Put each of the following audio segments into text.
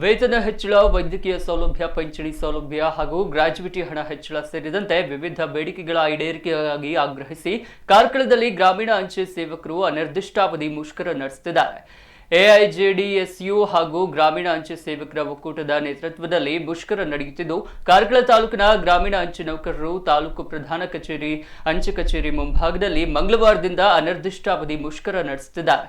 ವೇತನ ಹೆಚ್ಚಳ, ವೈದ್ಯಕೀಯ ಸೌಲಭ್ಯ, ಪಿಂಚಣಿ ಸೌಲಭ್ಯ ಹಾಗೂ ಗ್ರಾಜ್ಯುವಿಟಿ ಹಣ ಹೆಚ್ಚಳ ಸೇರಿದಂತೆ ವಿವಿಧ ಬೇಡಿಕೆಗಳ ಈಡೇರಿಕೆಗಾಗಿ ಆಗ್ರಹಿಸಿ ಕಾರ್ಕಳದಲ್ಲಿ ಗ್ರಾಮೀಣ ಅಂಚೆ ಸೇವಕರು ಅನಿರ್ದಿಷ್ಟಾವಧಿ ಮುಷ್ಕರ ನಡೆಸುತ್ತಿದ್ದಾರೆ. ಎಐಜೆಡಿಎಸ್ಯು ಹಾಗೂ ಗ್ರಾಮೀಣ ಅಂಚೆ ಸೇವಕರ ಒಕ್ಕೂಟದ ನೇತೃತ್ವದಲ್ಲಿ ಮುಷ್ಕರ ನಡೆಯುತ್ತಿದ್ದು, ಕಾರ್ಕಳ ತಾಲೂಕಿನ ಗ್ರಾಮೀಣ ಅಂಚೆ ನೌಕರರು, ತಾಲೂಕು ಪ್ರಧಾನ ಕಚೇರಿ, ಅಂಚೆ ಕಚೇರಿ ಮುಂಭಾಗದಲ್ಲಿ ಮಂಗಳವಾರದಿಂದ ಅನಿರ್ದಿಷ್ಟಾವಧಿ ಮುಷ್ಕರ ನಡೆಸುತ್ತಿದ್ದಾರೆ.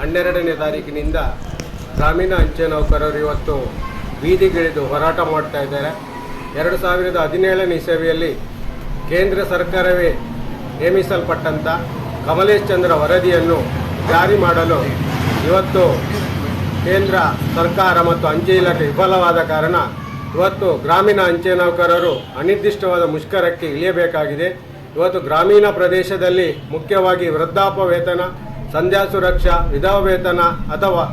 ಹನ್ನೆರಡನೇ ತಾರೀಕಿನಿಂದ ಗ್ರಾಮೀಣ ಅಂಚೆ ನೌಕರರು ಇವತ್ತು ಬೀದಿಗಿಳಿದು ಹೋರಾಟ ಮಾಡ್ತಾ ಇದ್ದಾರೆ. ಎರಡು ಸಾವಿರದ ಹದಿನೇಳನೇ ಇಸವಿಯಲ್ಲಿ ಕೇಂದ್ರ ಸರ್ಕಾರವೇ ನೇಮಿಸಲ್ಪಟ್ಟಂಥ ಕಮಲೇಶ್ ಚಂದ್ರ ವರದಿಯನ್ನು ಜಾರಿ ಮಾಡಲು ಇವತ್ತು ಕೇಂದ್ರ ಸರ್ಕಾರ ಮತ್ತು ಅಂಚೆ ಇಲಾಖೆ ವಿಫಲವಾದ ಕಾರಣ ಇವತ್ತು ಗ್ರಾಮೀಣ ಅಂಚೆ ನೌಕರರು ಅನಿರ್ದಿಷ್ಟವಾದ ಮುಷ್ಕರಕ್ಕೆ ಇಳಿಯಬೇಕಾಗಿದೆ. ಇವತ್ತು ಗ್ರಾಮೀಣ ಪ್ರದೇಶದಲ್ಲಿ ಮುಖ್ಯವಾಗಿ ವೃದ್ಧಾಪ ವೇತನ ಸಂಧ್ಯಾ ಸುರಕ್ಷಾ ವಿಧವಾ ವೇತನ ಅಥವಾ